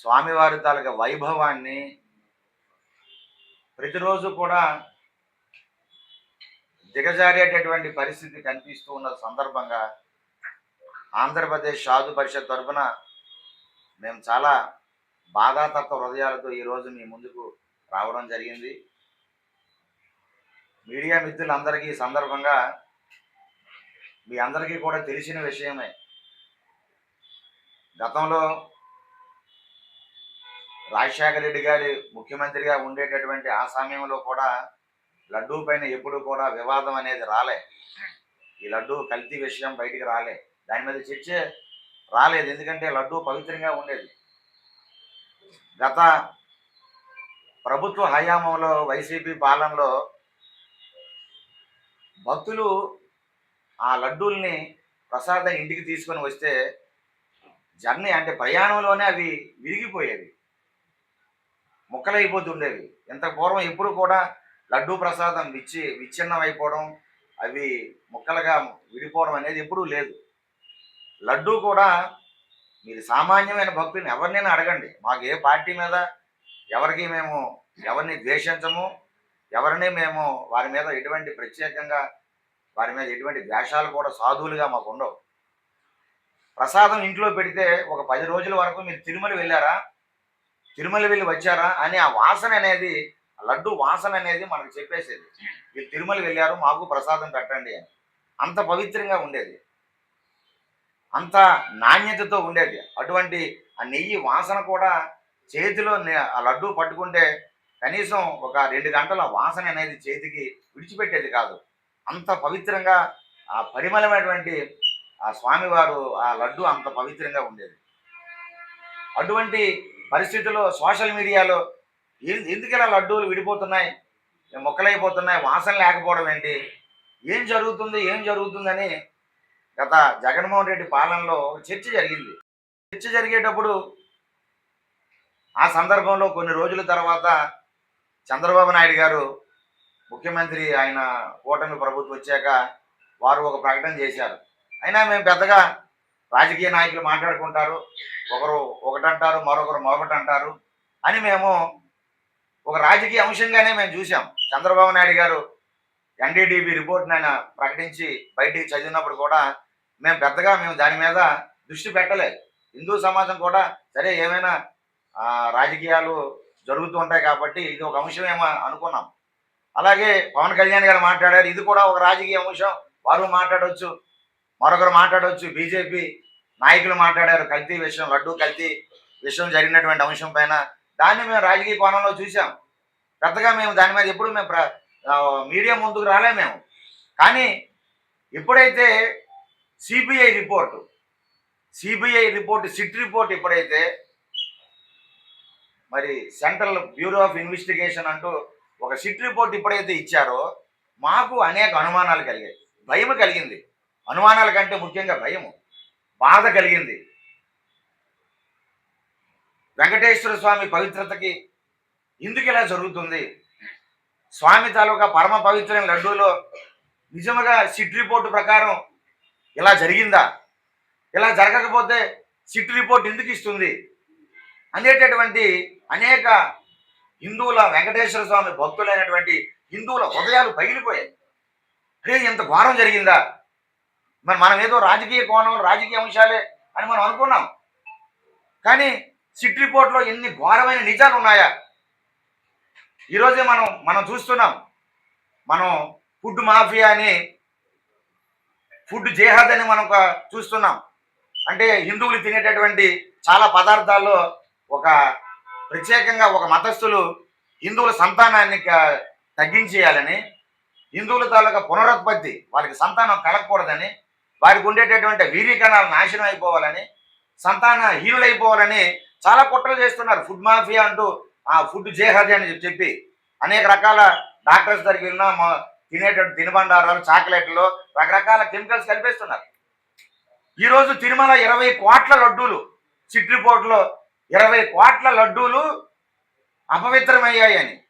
స్వామివారి తాలూక వైభవాన్ని ప్రతిరోజు కూడా దిగజారేటటువంటి పరిస్థితి కనిపిస్తూ ఉన్న సందర్భంగా ఆంధ్రప్రదేశ్ సాధు పరిషత్ తరఫున మేము చాలా బాధాతత్వ హృదయాలతో ఈరోజు మీ ముందుకు రావడం జరిగింది. మీడియా మిత్రులందరికీ ఈ సందర్భంగా మీ అందరికీ కూడా తెలిసిన విషయమే. గతంలో రాజశేఖర రెడ్డి గారి ముఖ్యమంత్రిగా ఉండేటటువంటి ఆ సమయంలో కూడా లడ్డూ పైన ఎప్పుడు కూడా వివాదం అనేది రాలే. ఈ లడ్డూ కల్తీ విషయం బయటికి రాలే. దాని మీద చర్చ రాలేదు. ఎందుకంటే లడ్డూ పవిత్రంగా ఉండేది. గత ప్రభుత్వ హయాంలో వైసీపీ పాలనలో భక్తులు ఆ లడ్డూల్ని ప్రసాదం ఇంటికి తీసుకొని వస్తే జర్నీ అంటే ప్రయాణంలోనే అవి విరిగిపోయేవి. ముక్కలైపోతుండేవి. ఇంత పూర్వం ఎప్పుడు కూడా లడ్డూ ప్రసాదం విచ్చి విచ్ఛిన్నం అయిపోవడం అవి ముక్కలుగా విడిపోవడం అనేది ఎప్పుడూ లేదు. లడ్డూ కూడా మీరు సామాన్యమైన భక్తుని ఎవరినైనా అడగండి. మాకు ఏ పార్టీ మీద ఎవరికి మేము ఎవరిని ద్వేషించము ఎవరిని మేము వారి మీద ఎటువంటి ప్రత్యేకంగా వారి మీద ఎటువంటి ద్వేషాలు కూడా సాధువులుగా మాకు ఉండవు. ప్రసాదం ఇంట్లో పెడితే ఒక పది రోజుల వరకు మీరు తిరుమల వెళ్ళారా? తిరుమల వెళ్ళి వచ్చారా అని ఆ వాసన అనేది ఆ లడ్డు వాసన అనేది మనకు చెప్పేసేది. వీళ్ళు తిరుమల వెళ్ళారు మాకు ప్రసాదం పెట్టండి అని. అంత పవిత్రంగా ఉండేది. అంత నాణ్యతతో ఉండేది. అటువంటి ఆ నెయ్యి వాసన కూడా చేతిలో ఆ లడ్డు పట్టుకుంటే కనీసం ఒక రెండు గంటల వాసన అనేది చేతికి విడిచిపెట్టేది కాదు. అంత పవిత్రంగా ఆ పరిమళమైనటువంటి ఆ స్వామివారు ఆ లడ్డు అంత పవిత్రంగా ఉండేది. అటువంటి పరిస్థితుల్లో సోషల్ మీడియాలో ఎందుకు ఇలా లడ్డూలు విడిపోతున్నాయి? మొక్కలైపోతున్నాయి వాసన లేకపోవడం ఏంటి? ఏం జరుగుతుంది ఏం జరుగుతుందని గత జగన్మోహన్ రెడ్డి పాలనలో చర్చ జరిగింది. చర్చ జరిగేటప్పుడు ఆ సందర్భంలో కొన్ని రోజుల తర్వాత చంద్రబాబు నాయుడు గారు ముఖ్యమంత్రి ఆయన కూటమి ప్రభుత్వం వచ్చాక వారు ఒక ప్రకటన చేశారు. అయినా మేము పెద్దగా రాజకీయ నాయకులు మాట్లాడుకుంటారు. ఒకరు ఒకటంటారు మరొకరు మరొకటి అంటారు అని మేము ఒక రాజకీయ అంశంగానే మేము చూసాం చంద్రబాబు నాయుడు గారు ఎన్డీడీబీ రిపోర్ట్ని ఆయన ప్రకటించి బయటికి చదివినప్పుడు కూడా మేము పెద్దగా మేము దాని మీద దృష్టి పెట్టలేదు. హిందూ సమాజం కూడా సరే ఏమైనా రాజకీయాలు జరుగుతూ ఉంటాయి కాబట్టి ఇది ఒక అంశమేమో అనుకున్నాం. అలాగే పవన్ కళ్యాణ్ గారు మాట్లాడారు. ఇది కూడా ఒక రాజకీయ అంశం. వారు మాట్లాడవచ్చు మరొకరు మాట్లాడవచ్చు. బీజేపీ నాయకులు మాట్లాడారు. కల్తీ విషయం లడ్డూ కల్తీ విషయం జరిగినటువంటి అంశం పైన దాన్ని మేము రాజకీయ కోణంలో చూసాం పెద్దగా మేము దాని మీద ఎప్పుడు మేము ప్ర- మీడియా ముందుకు రాలే మేము. కానీ ఎప్పుడైతే CBI report CBI report SIT report ఎప్పుడైతే మరి సెంట్రల్ బ్యూరో ఆఫ్ ఇన్వెస్టిగేషన్ అంటూ ఒక సిట్ రిపోర్ట్ ఎప్పుడైతే ఇచ్చారో మాకు అనేక అనుమానాలు కలిగాయి. భయం కలిగింది. అనుమానాల కంటే ముఖ్యంగా భయము బాధ కలిగింది. వెంకటేశ్వర స్వామి పవిత్రతకి ఎందుకు ఇలా జరుగుతుంది? స్వామి తాలూకా పరమ పవిత్రమైన లడ్డూలో నిజముగా సిట్ రిపోర్టు ప్రకారం ఇలా జరిగిందా? ఇలా జరగకపోతే సిట్ రిపోర్ట్ ఎందుకు ఇస్తుంది? అనేటటువంటి అనేక హిందువుల వెంకటేశ్వర స్వామి భక్తులైనటువంటి హిందువుల హృదయాలు పగిలిపోయాయి. అరే ఇంత ఘోరం జరిగిందా? మరి మనం ఏదో రాజకీయ కోణం రాజకీయ అంశాలే అని మనం అనుకున్నాం. కానీ సిట్ రిపోర్ట్లో ఎన్ని ఘోరమైన నిజాలు ఉన్నాయా? ఈరోజే మనం మనం చూస్తున్నాం. మనం ఫుడ్ మాఫియా అని ఫుడ్ జేహాద్ అని మనం ఒక చూస్తున్నాం. అంటే హిందువులు తినేటటువంటి చాలా పదార్థాల్లో ఒక ప్రత్యేకంగా ఒక మతస్థులు హిందువుల సంతానాన్ని తగ్గించేయాలని హిందువుల తాలూకా పునరుత్పత్తి వాళ్ళకి సంతానం కలగకూడదని వారికి ఉండేటటువంటి వీర్యకణాలు నాశనం అయిపోవాలని సంతాన హీనులైపోవాలని చాలా కుట్రలు చేస్తున్నారు. ఫుడ్ మాఫియా అంటూ ఆ ఫుడ్ జేహాది అని చెప్పి అనేక రకాల డాక్టర్స్ దగ్గరికి వెళ్ళినా మా- తినేటటువంటి తినుబండారాలు చాక్లెట్లు రకరకాల కెమికల్స్ కలిపేస్తున్నారు. ఈరోజు తిరుమల ఇరవై కోట్ల లడ్డూలు సిట్ రిపోర్ట్లో ఇరవై కోట్ల లడ్డూలు అపవిత్రమయ్యాయని.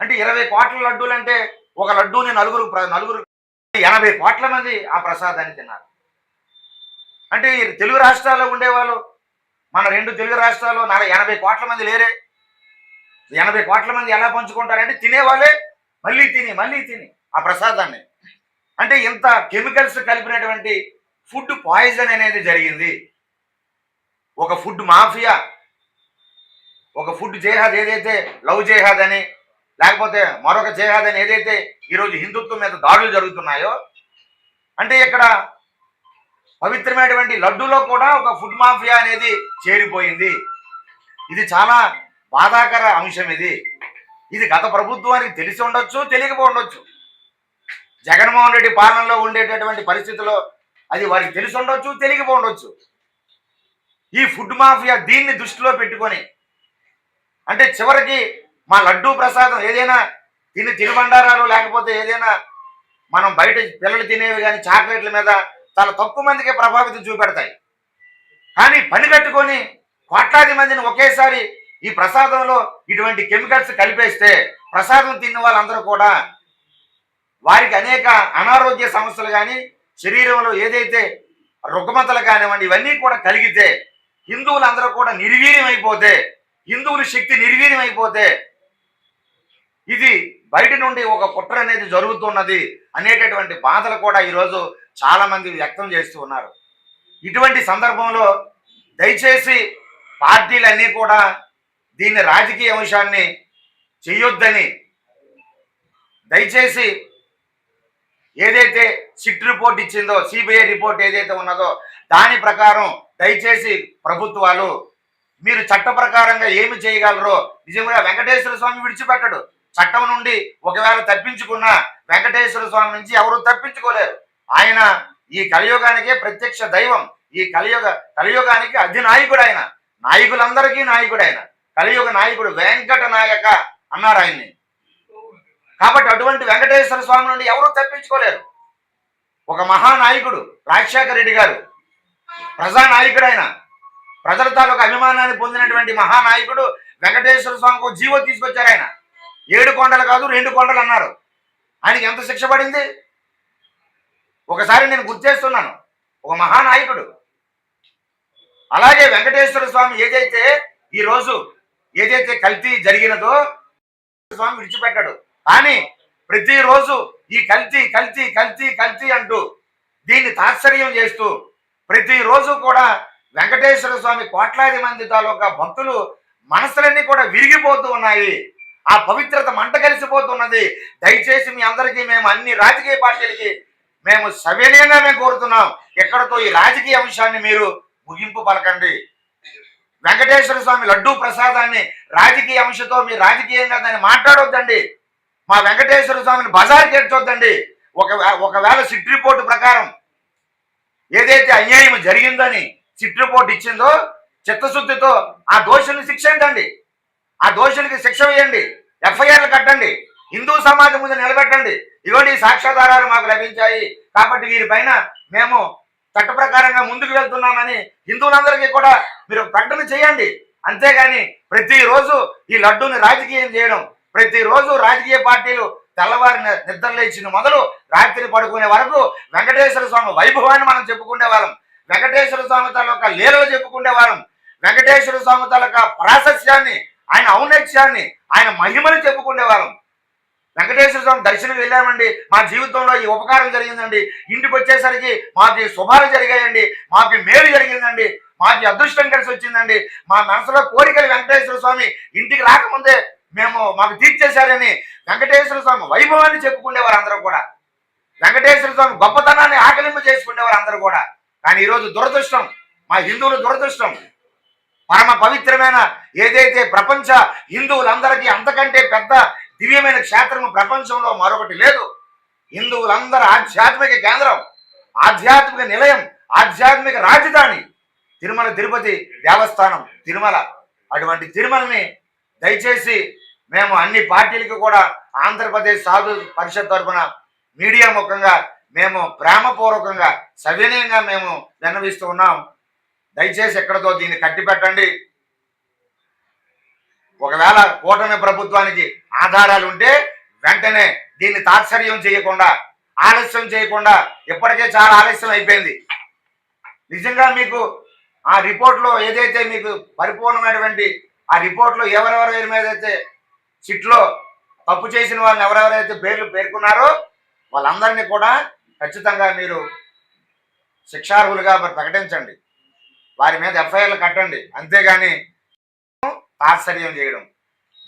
అంటే ఇరవై కోట్ల లడ్డూలు అంటే ఒక లడ్డూని నలుగురు నలుగురు ఎనభై కోట్ల మంది ఆ ప్రసాదాన్ని తిన్నారు. అంటే తెలుగు రాష్ట్రాల్లో ఉండేవాళ్ళు మన రెండు తెలుగు రాష్ట్రాల్లో నలభై ఎనభై కోట్ల మంది లేరే. ఎనభై కోట్ల మంది ఎలా పంచుకుంటారంటే తినేవాళ్ళే మళ్ళీ తిని మళ్ళీ తిని ఆ ప్రసాదాన్ని. అంటే ఇంత కెమికల్స్ కలిపినటువంటి ఫుడ్ పాయిజన్ అనేది జరిగింది. ఒక ఫుడ్ మాఫియా ఒక ఫుడ్ జేహాద్ ఏదైతే లవ్ జేహాద్ అని లేకపోతే మరొక జేహాద్ అని ఏదైతే ఈరోజు హిందుత్వం మీద దాడులు జరుగుతున్నాయో అంటే ఇక్కడ పవిత్రమైనటువంటి లడ్డూలో కూడా ఒక ఫుడ్ మాఫియా అనేది చేరిపోయింది. ఇది చాలా బాధాకర అంశం ఇది. ఇది గత ప్రభుత్వానికి తెలిసి ఉండొచ్చు తెలియకపో ఉండొచ్చు. జగన్మోహన్ రెడ్డి పాలనలో ఉండేటటువంటి పరిస్థితిలో అది వారికి తెలిసి ఉండొచ్చు తెలియకపో ఉండొచ్చు. ఈ ఫుడ్ మాఫియా దీన్ని దృష్టిలో పెట్టుకొని అంటే చివరికి మా లడ్డూ ప్రసాదం ఏదైనా తిని తినుబండారాలు లేకపోతే ఏదైనా మనం బయట పిల్లలు తినేవి కానీ చాక్లెట్ల మీద చాలా తక్కువ మందికి ప్రభావితం చూపెడతాయి. కానీ పని కట్టుకొని కోట్లాది మందిని ఒకేసారి ఈ ప్రసాదంలో ఇటువంటి కెమికల్స్ కలిపేస్తే ప్రసాదం తిన్న వాళ్ళందరూ కూడా వారికి అనేక అనారోగ్య సమస్యలు కానీ శరీరంలో ఏదైతే రుగ్మతలు కానివ్వండి ఇవన్నీ కూడా కలిగితే హిందువులందరూ కూడా నిర్వీర్యం అయిపోతే హిందువుల శక్తి నిర్వీర్యం అయిపోతే ఇది బయట నుండి ఒక కుట్ర అనేది జరుగుతున్నది అనేటటువంటి బాధలు కూడా ఈరోజు చాలామంది వ్యక్తం చేస్తూ ఉన్నారు. ఇటువంటి సందర్భంలో దయచేసి పార్టీలన్నీ కూడా దీన్ని రాజకీయ అంశాన్ని చేయొద్దని దయచేసి ఏదైతే సిట్ రిపోర్ట్ ఇచ్చిందో సిబిఐ రిపోర్ట్ ఏదైతే ఉన్నదో దాని ప్రకారం దయచేసి ప్రభుత్వాలు మీరు చట్ట ప్రకారంగా ఏమి చేయగలరో నిజంగా వెంకటేశ్వర స్వామి విడిచిపెట్టడు. చట్టం నుండి ఒకవేళ తప్పించుకున్న వెంకటేశ్వర స్వామి నుంచి ఎవరు తప్పించుకోలేరు. ఆయన ఈ కలియుగానికే ప్రత్యక్ష దైవం ఈ కలియుగ కలియుగానికి అధినాయకుడు ఆయన నాయకులందరికీ నాయకుడు ఆయన కలియుగ నాయకుడు వెంకట నాయక అన్నారు ఆయన్ని. కాబట్టి అటువంటి వెంకటేశ్వర స్వామి నుండి ఎవరు తప్పించుకోలేరు. ఒక మహానాయకుడు రాజశేఖర రెడ్డి గారు ప్రజానాయకుడు ఆయన ప్రజల తాలూకు అభిమానాన్ని పొందినటువంటి మహానాయకుడు వెంకటేశ్వర స్వామికి జీవో తీసుకొచ్చారు ఆయన. ఏడు కొండలు కాదు రెండు కొండలు అన్నారు. ఆయనకి ఎంత శిక్ష పడింది? ఒకసారి నేను గుర్తు చేస్తున్నాను. ఒక మహానాయకుడు. అలాగే వెంకటేశ్వర స్వామి ఏదైతే ఈ రోజు ఏదైతే కల్తీ జరిగినదో స్వామి విడిచిపెట్టాడు. కానీ ప్రతిరోజు ఈ కల్తీ కల్తీ కల్తీ కల్తీ అంటూ దీన్ని తాత్సర్యం చేస్తూ ప్రతిరోజు కూడా వెంకటేశ్వర స్వామి కోట్లాది మంది తాలూకా భక్తులు మనసులన్నీ కూడా విరిగిపోతూ ఉన్నాయి. ఆ పవిత్రత మంట కలిసిపోతున్నది. దయచేసి మీ అందరికీ మేము అన్ని రాజకీయ పార్టీలకి మేము సవినయంగా మేము కోరుతున్నాం. ఎక్కడతో ఈ రాజకీయ అంశాన్ని మీరు ముగింపు పలకండి. వెంకటేశ్వర స్వామి లడ్డూ ప్రసాదాన్ని రాజకీయ అంశతో మీరు రాజకీయంగా దాన్ని మాట్లాడొద్దండి. మా వెంకటేశ్వర స్వామిని బజార్ చేర్చొద్దండి ఒక ఒకవేళ సిట్ రిపోర్టు ప్రకారం ఏదైతే అన్యాయం జరిగిందని సిట్ రిపోర్ట్ ఇచ్చిందో చిత్తశుద్ధితో ఆ దోషుల్ని శిక్షించండి. ఆ దోషులకి శిక్ష వేయండి. ఎఫ్ఐఆర్లు కట్టండి. హిందూ సమాజం ముందు నిలబెట్టండి. ఇవన్నీ సాక్ష్యాధారాలు మాకు లభించాయి. కాబట్టి వీరిపైన మేము చట్ట ప్రకారంగా ముందుకు వెళ్తున్నామని హిందువులందరికీ కూడా మీరు ప్రకటన చేయండి. అంతేగాని ప్రతిరోజు ఈ లడ్డూని రాజకీయం చేయడం ప్రతిరోజు రాజకీయ పార్టీలు తెల్లవారి నిద్రలేచిన మొదలు రాత్రి పడుకునే వరకు వెంకటేశ్వర స్వామి వైభవాన్ని మనం చెప్పుకునే వాళ్ళం. వెంకటేశ్వర స్వామి తాలూకా లీలలు చెప్పుకునే వాళ్ళం. వెంకటేశ్వర స్వామి తాలూకా ప్రాశస్యాన్ని ఆయన ఔన్నత్యాన్ని ఆయన మహిమని చెప్పుకునే వాళ్ళం వెంకటేశ్వర స్వామి దర్శనం వెళ్ళామండి. మా జీవితంలో ఈ ఉపకారం జరిగిందండి. ఇంటికి వచ్చేసరికి మాకు శుభాలు జరిగాయండి. మాకు మేలు జరిగిందండి. మాకు అదృష్టం కలిసి వచ్చిందండి. మా మనసులో కోరికలు వెంకటేశ్వర స్వామి ఇంటికి రాకముందే మేము మాకు తీర్చేశారని వెంకటేశ్వర స్వామి వైభవాన్ని చెప్పుకునేవారు అందరూ కూడా. వెంకటేశ్వర స్వామి గొప్పతనాన్ని ఆకలింపు చేసుకునేవారు అందరూ కూడా. కానీ ఈరోజు దురదృష్టం మా హిందువుల దురదృష్టం పరమ పవిత్రమైన ఏదైతే ప్రపంచ హిందువులందరికీ అంతకంటే పెద్ద దివ్యమైన క్షేత్రము ప్రపంచంలో మరొకటి లేదు. హిందువులందరూ ఆధ్యాత్మిక కేంద్రం ఆధ్యాత్మిక నిలయం ఆధ్యాత్మిక రాజధాని తిరుమల తిరుపతి దేవస్థానం తిరుమల. అటువంటి తిరుమలని దయచేసి మేము అన్ని పార్టీలకు కూడా ఆంధ్రప్రదేశ్ సాధు పరిషత్ తరఫున మీడియా ముఖంగా మేము ప్రేమపూర్వకంగా సవినయంగా మేము విన్నవిస్తూ ఉన్నాం. దయచేసి ఎక్కడతో దీన్ని కట్టిపెట్టండి. ఒకవేళ కూటమి ప్రభుత్వానికి ఆధారాలు ఉంటే వెంటనే దీన్ని తాత్సర్యం చేయకుండా ఆలస్యం చేయకుండా ఇప్పటికే చాలా ఆలస్యం అయిపోయింది. నిజంగా మీకు ఆ రిపోర్ట్లో ఏదైతే మీకు పరిపూర్ణమైనటువంటి ఆ రిపోర్ట్లో ఎవరెవరి మీద అయితే సిట్లో తప్పు చేసిన వాళ్ళని ఎవరెవరైతే పేర్లు పేర్కొన్నారో వాళ్ళందరినీ కూడా ఖచ్చితంగా మీరు శిక్షార్హులుగా మరి ప్రకటించండి. వారి మీద ఎఫ్ఐఆర్లు కట్టండి. అంతేగాని ఆశ్చర్యం చేయడం.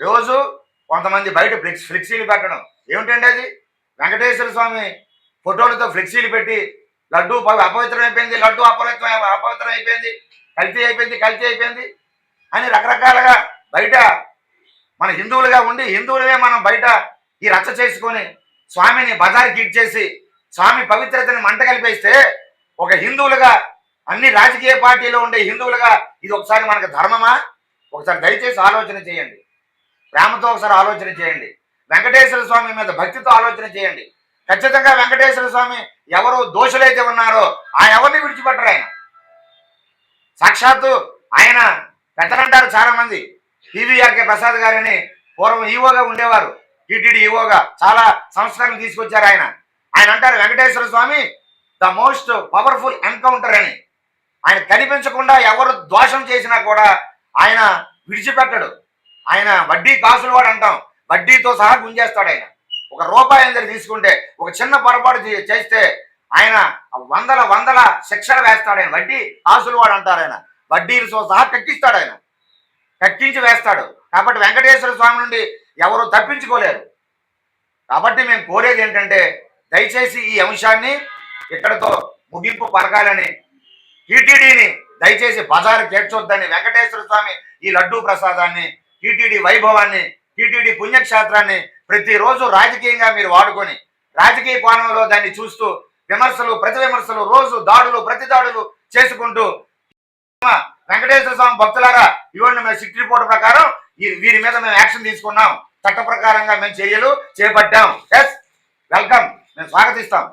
రోజు కొంతమంది బయట ఫ్లెక్స్ ఫ్లెక్సీలు పెట్టడం. ఏమిటండి అది? వెంకటేశ్వర స్వామి ఫోటోలతో ఫ్లెక్సీలు పెట్టి లడ్డు ప- అపవిత్రం అయిపోయింది లడ్డు అపవిత్రం అపవిత్రం అయిపోయింది కల్తీ అయిపోయింది కల్తీ అయిపోయింది అని రకరకాలుగా బయట మన హిందువులుగా ఉండి హిందువులనే మనం బయట ఈ రచ్చ చేసుకొని స్వామిని బజార్కి ఇచ్చేసి స్వామి పవిత్రతని మంట కలిపేస్తే ఒక హిందువులుగా అన్ని రాజకీయ పార్టీలో ఉండే హిందువులుగా ఇది ఒకసారి మనకు ధర్మమా? ఒకసారి దయచేసి ఆలోచన చేయండి. ప్రేమతో ఒకసారి ఆలోచన చేయండి. వెంకటేశ్వర స్వామి మీద భక్తితో ఆలోచన చేయండి. ఖచ్చితంగా వెంకటేశ్వర స్వామి ఎవరు దోషులైతే ఉన్నారో ఆ ఎవరిని విడిచిపెట్టరు ఆయన. సాక్షాత్తు ఆయన పెద్దలంటారు చాలా మంది టీవీఆర్కే ప్రసాద్ గారని పూర్వం ఈవోగా ఉండేవారు. టీటీడీ ఈవోగా చాలా సంస్కరణ తీసుకొచ్చారు ఆయన. ఆయన అంటారు Venkateswara Swamy the most powerful encounter అని. ఆయన కనిపించకుండా ఎవరు దోషం చేసినా కూడా ఆయన విడిచిపెట్టడు. ఆయన వడ్డీ కాసులు వాడు అంటాం. వడ్డీతో సహా గుంజేస్తాడు ఆయన. ఒక రూపాయి అందరు తీసుకుంటే ఒక చిన్న పొరపాటు చే- చేస్తే ఆయన వందల వందల శిక్షలు వేస్తాడు ఆయన. వడ్డీ కాసులు వాడు అంటారు ఆయన. వడ్డీలతో సహా కక్కిస్తాడు ఆయన. కక్కించి వేస్తాడు. కాబట్టి వెంకటేశ్వర స్వామి నుండి ఎవరు తప్పించుకోలేరు. కాబట్టి మేము కోరేది ఏంటంటే దయచేసి ఈ అంశాన్ని ఇక్కడతో ముగింపు పలకాలని టీటీడీని దయచేసి బజారు చేర్చొద్దని వెంకటేశ్వర స్వామి ఈ లడ్డూ ప్రసాదాన్ని టీటీడీ వైభవాన్ని టీటీడీ పుణ్యక్షేత్రాన్ని ప్రతిరోజు రాజకీయంగా మీరు వాడుకొని రాజకీయ కోణంలో దాన్ని చూస్తూ విమర్శలు ప్రతి విమర్శలు రోజు దాడులు ప్రతి దాడులు చేసుకుంటూ వెంకటేశ్వర స్వామి భక్తులారా ఇవన్నీ మేము సిట్ రిపోర్ట్ ప్రకారం వీరి మీద మేము యాక్షన్ తీసుకున్నాం. చట్ట ప్రకారంగా మేము చర్యలు చేపట్టాం. ఎస్ వెల్కమ్ మేము స్వాగతిస్తాం.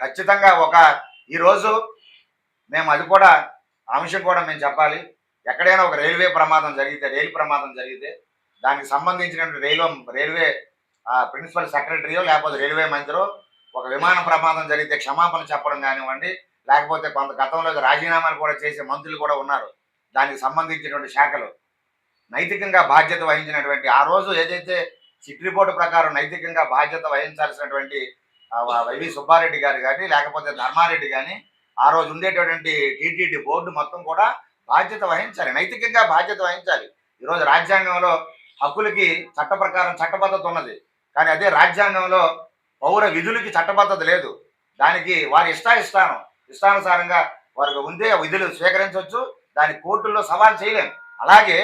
ఖచ్చితంగా ఒక ఈరోజు మేము అది కూడా అంశం కూడా మేము చెప్పాలి. ఎక్కడైనా ఒక రైల్వే ప్రమాదం జరిగితే రైలు ప్రమాదం జరిగితే దానికి సంబంధించినటువంటి రైల్వే రైల్వే ప్రిన్సిపల్ సెక్రటరీయో లేకపోతే రైల్వే మంత్రో ఒక విమాన ప్రమాదం జరిగితే క్షమాపణ చెప్పడం కానివ్వండి లేకపోతే కొంత గతంలో రాజీనామాలు కూడా చేసే మంత్రులు కూడా ఉన్నారు. దానికి సంబంధించినటువంటి శాఖలు నైతికంగా బాధ్యత వహించినటువంటి ఆ రోజు ఏదైతే సిట్ రిపోర్టు ప్రకారం నైతికంగా బాధ్యత వహించాల్సినటువంటి వైవి సుబ్బారెడ్డి గారు కానీ లేకపోతే ధర్మారెడ్డి కానీ ఆ రోజు ఉండేటటువంటి టీటీడీ బోర్డు మొత్తం కూడా బాధ్యత వహించాలి. నైతికంగా బాధ్యత వహించాలి. ఈరోజు రాజ్యాంగంలో హక్కులకి చట్ట ప్రకారం చట్టబద్ధత ఉన్నది. కానీ అదే రాజ్యాంగంలో పౌర విధులకి చట్టబద్ధత లేదు. దానికి వారి ఇష్టాయిష్టానం ఇష్టానుసారంగా వారికి ఉందే విధులు స్వీకరించవచ్చు దాని కోర్టుల్లో సవాల్ చేయలేం. అలాగే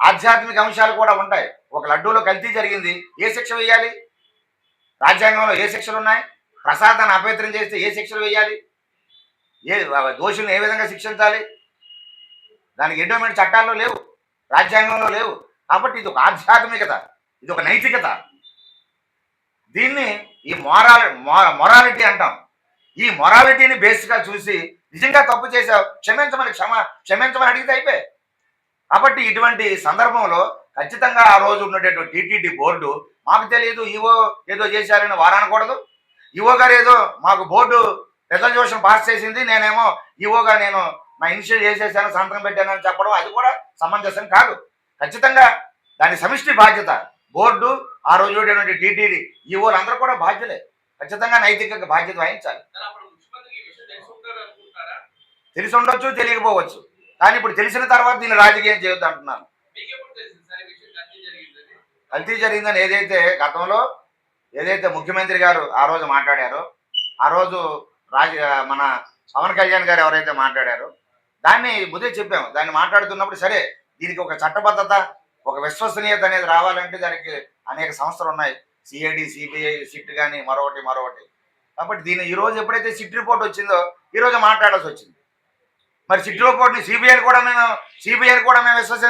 ఆధ్యాత్మిక అంశాలు కూడా ఉంటాయి. ఒక లడ్డూలో కల్తీ జరిగింది. ఏ శిక్ష వేయాలి? రాజ్యాంగంలో ఏ శిక్షలు ఉన్నాయి? ప్రసాదాన్ని అపవిత్రం చేస్తే ఏ శిక్షలు వేయాలి? ఏ దోషులను ఏ విధంగా శిక్షించాలి? దానికి ఎండోమెంట్ చట్టాల్లో లేవు రాజ్యాంగంలో లేవు. కాబట్టి ఇది ఒక ఆధ్యాత్మికత ఇది ఒక నైతికత. దీన్ని ఈ మొరాలి మొరాలిటీ అంటాం. ఈ మొరాలిటీని బేస్గా చూసి నిజంగా తప్పు చేశావు క్షమించమని క్షమ క్షమించమని అడిగితే అయిపోయి కాబట్టి ఇటువంటి సందర్భంలో ఖచ్చితంగా ఆ రోజు ఉన్నటువంటి టీటీడీ బోర్డు మాకు తెలియదు ఈవో ఏదో చేశారని వారనకూడదు. ఈవో గారు ఏదో మాకు బోర్డు రిజల్యూషన్ పాస్ చేసింది నేనేమో ఈవోగా నేను నా ఇనిషియల్ చేసేసాను సంతకం పెట్టానని చెప్పడం అది కూడా సమంజసం కాదు. ఖచ్చితంగా దాని సమిష్టి బాధ్యత బోర్డు ఆ రోజు టీటీడీ ఈవోలు అందరూ కూడా బాధ్యులే. ఖచ్చితంగా నైతిక బాధ్యత వహించాలి. తెలిసి ఉండొచ్చు తెలియకపోవచ్చు. కానీ ఇప్పుడు తెలిసిన తర్వాత దీన్ని రాజకీయం చేయొద్దు అంటున్నాను మీకు ఎప్పుడు తెలిసింది సార్ ఈ విషయం కల్తీ జరిగిందని కల్తీ జరిగిందని ఏదైతే గతంలో ఏదైతే ముఖ్యమంత్రి గారు ఆ రోజు మాట్లాడారో ఆ రోజు రాజ మన పవన్ కళ్యాణ్ గారు ఎవరైతే మాట్లాడారో దాన్ని ముందే చెప్పాము. దాన్ని మాట్లాడుతున్నప్పుడు సరే దీనికి ఒక చట్టబద్ధత ఒక విశ్వసనీయత అనేది రావాలంటే దానికి అనేక సంస్థలు ఉన్నాయి. సిఐడి సిబిఐ సిట్ కానీ మరొకటి మరొకటి. కాబట్టి దీని ఈరోజు ఎప్పుడైతే సిట్ రిపోర్ట్ వచ్చిందో ఈ రోజు మాట్లాడాల్సి వచ్చింది. మరి సిట్ రిపోర్ట్ని సిబిఐని కూడా మేము సిబిఐని కూడా మేము విశ్వసి